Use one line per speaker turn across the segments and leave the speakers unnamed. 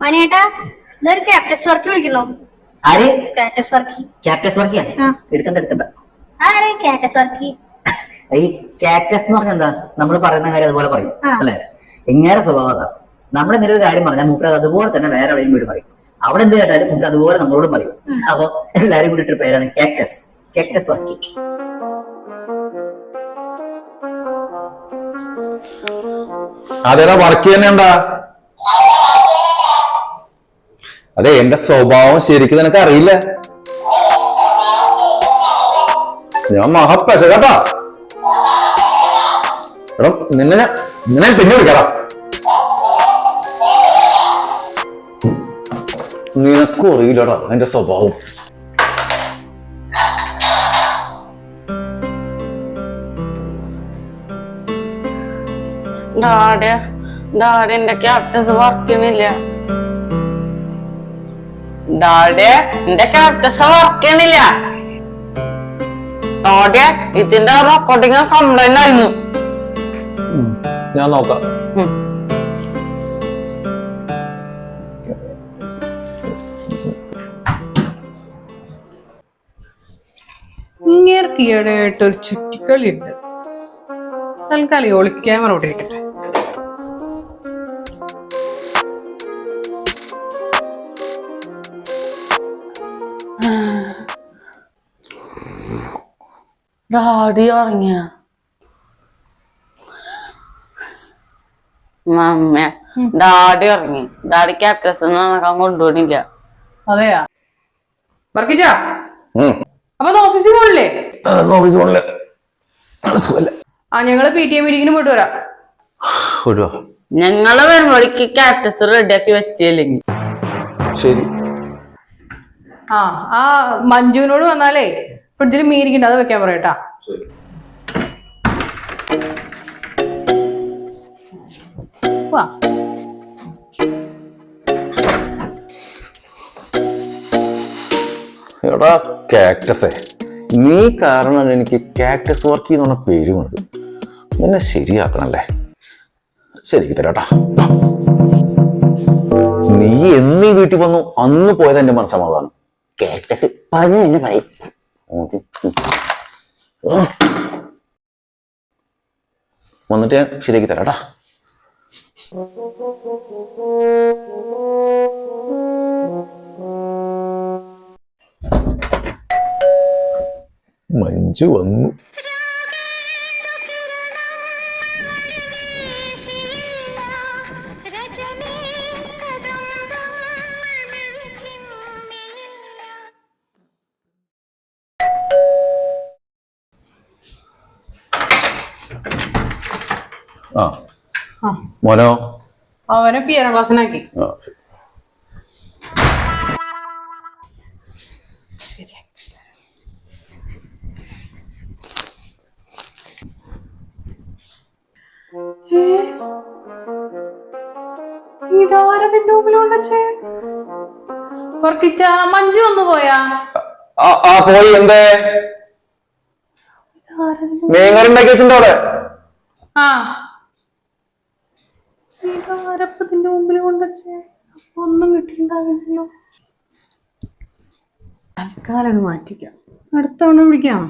മനേട്ടാ ഇതൊരു ക്യാപ്റ്റസ് വർക്ക് വിളിക്കുന്നു.
ആര്?
കാറ്റസ് വർക്കി
കാക്ടസ് വർക്കിയാ
ആ.
എടുക്കണ്ട എടുക്കണ്ട.
ആരെ വർക്കി
ഈ കാക്ടസ് എന്ന് പറഞ്ഞാൽ എന്താ? നമ്മൾ പറയുന്ന കാര്യം അതുപോലെ പറയും. അല്ലെ? എങ്ങനെ സ്വഭാവം അതാ. നമ്മൾ എന്തെങ്കിലും ഒരു കാര്യം പറഞ്ഞാൽ മൂപ്പര് അതുപോലെ തന്നെ വേറെ എവിടെയും വീട് പറയും. അവിടെ എന്ത് കേട്ടാലും മൂപ്പര് അതുപോലെ നമ്മളോടും പറയും. അപ്പൊ എല്ലാരും കൂടി ഇട്ടൊരു പേരാണ് കാക്ടസ് കാക്ടസ് വർക്കി
അതേതാ വർക്ക് തന്നെയുണ്ടാ അതെ എന്റെ സ്വഭാവം ശരിക്കും നിനക്ക് അറിയില്ല ഞാൻ മഹാപ്പശ കേട്ടാ. നിന്നെ നിന്നെ പിന്നെ വിളിക്കടാ. നിനക്കും അറിയില്ലടാ എന്റെ സ്വഭാവം
ഡാഡ് ഡാഡി എന്റെ ക്യാപ്റ്റസ് വർക്ക് ചെയ്യുന്നില്ല ഡാഡി എന്റെ ക്യാപ്റ്റസ് വർക്ക് ചെയ്യുന്നില്ല ഡാഡി ഇതിന്റെ റെക്കോർഡിങ് കംപ്ലൈന്റ് ആയിരുന്നു.
ഞാൻ നോക്കാം.
ഇങ്ങേർക്ക് ഈയിടെയായിട്ട് ഒരു ചുറ്റിക്കളി ഉണ്ട്. തൽക്കാലം ഈ ഒളി ക്യാമറ ഇവിടെ ഇരിക്കട്ടെ.
ഡാഡി ഉറങ്ങിയ. മമ്മ ഡാഡി ഉറങ്ങി. ഡാഡി ക്യാപ്റ്റസ് നടക്കാൻ കൊണ്ടുപോണില്ല.
അതെയാ? വർക്കിച്ച. അപ്പൊ ഓഫീസിൽ പോണില്ലേ?
ആ, ഓഫീസ് പോണില്ല.
ആ ഞങ്ങൾ പി ടി എ മീറ്റിംഗിന് പോയിട്ട് വരാം.
ഞങ്ങളെ വരുമ്പോഴേക്ക് ക്യാപ്റ്റസ് റെഡിയാക്കി വെച്ചില്ലെങ്കിൽ
ശരി.
ആ ആ മഞ്ജുവിനോട് വന്നാലേ ഫ്രിഡ്ജിൽ മീരിക്കണ്ട അത് വെക്കാൻ പറയട്ടാ വാ.
എടാ കാക്ടസേ നീ കാരണം എനിക്ക് കാക്ടസ് വർക്ക് എന്ന് പറഞ്ഞ പേര് വന്നത്. നിന്നെ ശരിയാക്കണല്ലേ? ശരിക്ക് തരാട്ടാ നീ എന്നീ വീട്ടിൽ വന്നു അന്ന് പോയത് എന്റെ മനസ്സമാധാനം. പറഞ്ഞു തന്നെ പറയും വന്നിട്ട് ഞാൻ ശരിയാക്കി തരാട്ടാ മഞ്ജു വന്നു. ആ. മോനോ?
അവനെ പിയാനോ ക്ലാസ്സിനാക്കി.
ആ.
ഇതാരതിന്റെ മുമ്പിൽ കൊണ്ടച്ചേ വർക്കിച്ച മഞ്ജു ഒന്ന് പോയാ?
ആ ആ പോയി എന്തേ? മീൻകറി ഉണ്ടാക്കി വെച്ചിട്ടുണ്ടോ അവിടെ?
ആ. ഇതാരപ്പതിന്റെ മുമ്പിൽ കൊണ്ടുവച്ചേ അപ്പൊ ഒന്നും കിട്ടിണ്ടാവില്ലല്ലോ. തൽക്കാലം അത് മാറ്റിക്കാം. അടുത്ത തവണ വിളിക്കാം.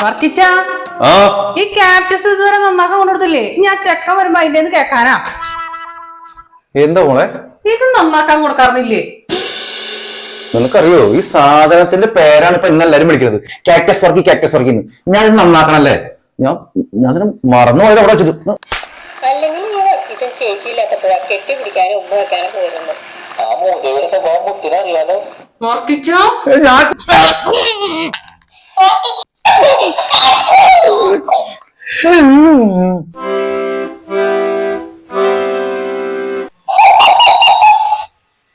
ആ, ഇത്.
ആ.
ഈ ക്യാപ്റ്റസ് ഇതുവരെ നന്നാക്കാൻ കൊണ്ടുകൊടുത്തില്ലേ ഞാൻ ചെക്ക വരുമ്പോ അതിന്റെ കേക്കാനാ
എന്താ മോളെ?
ഇത് നന്നാക്കാൻ കൊടുക്കാറില്ലേ
നിനക്കറിയോ ഈ സാധനത്തിന്റെ പേരാണ് ഇപ്പൊ ഇന്ന് എല്ലാരും വിളിക്കുന്നത്. കാക്ടസ് വർക്കി കാക്ടസ് വർക്കി ഞാൻ ഇത് നന്നാക്കണല്ലേ? ഞാൻ ഞാൻ അതിന് മറന്നുപോയത് അവിടെ വെച്ചിട്ട്.
അല്ലെങ്കിൽ ഉമ്മ വെക്കാനൊക്കെ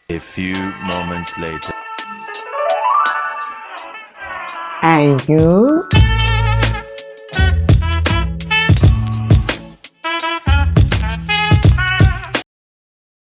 A few moments later.
Are you?